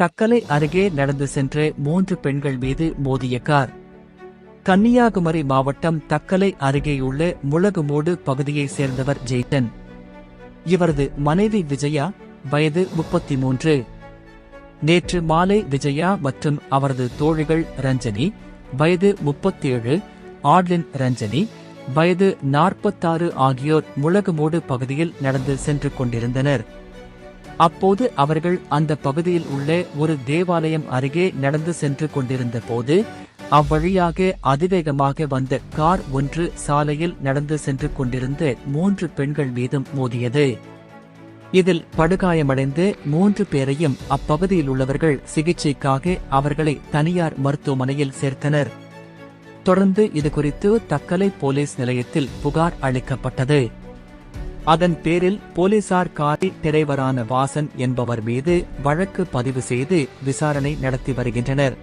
தக்கலை அருகே நடந்து சென்ற மூன்று பெண்கள் மீது மோதிய கார். கன்னியாகுமரி மாவட்டம் தக்கலை அருகேயுள்ள முளகுமூடு பகுதியைச் சேர்ந்தவர் ஜெய்டன் இவரது மனைவி விஜயா வயது முப்பத்தி மூன்று நேற்று மாலை விஜயா மற்றும் அவரது தோழிகள் ரஞ்சனி வயது முப்பத்தேழு ஆட்லின் ரஞ்சனி வயது நாற்பத்தாறு ஆகியோர் முளகுமூடு பகுதியில் நடந்து சென்று கொண்டிருந்தனர். அப்போது அவர்கள் அந்த பகுதியில் உள்ள ஒரு தேவாலயம் அருகே நடந்து சென்று கொண்டிருந்த போது அவ்வழியாக அதிவேகமாக வந்த கார் ஒன்று சாலையில் நடந்து சென்று கொண்டிருந்த மூன்று பெண்கள் மீதும் மோதியது. இதில் படுகாயமடைந்து மூன்று பேரையும் அப்பகுதியில் உள்ளவர்கள் சிகிச்சைக்காக அவர்களை தனியார் மருத்துவமனையில் சேர்த்தனர். தொடர்ந்து இதுகுறித்து தக்கலை போலீஸ் நிலையத்தில் புகார் அளிக்கப்பட்டது. அதன் பேரில் போலீசார் காரி டிரைவரான வாசன் என்பவர் மீது வழக்கு பதிவு செய்து விசாரணை நடத்தி வருகின்றனர்.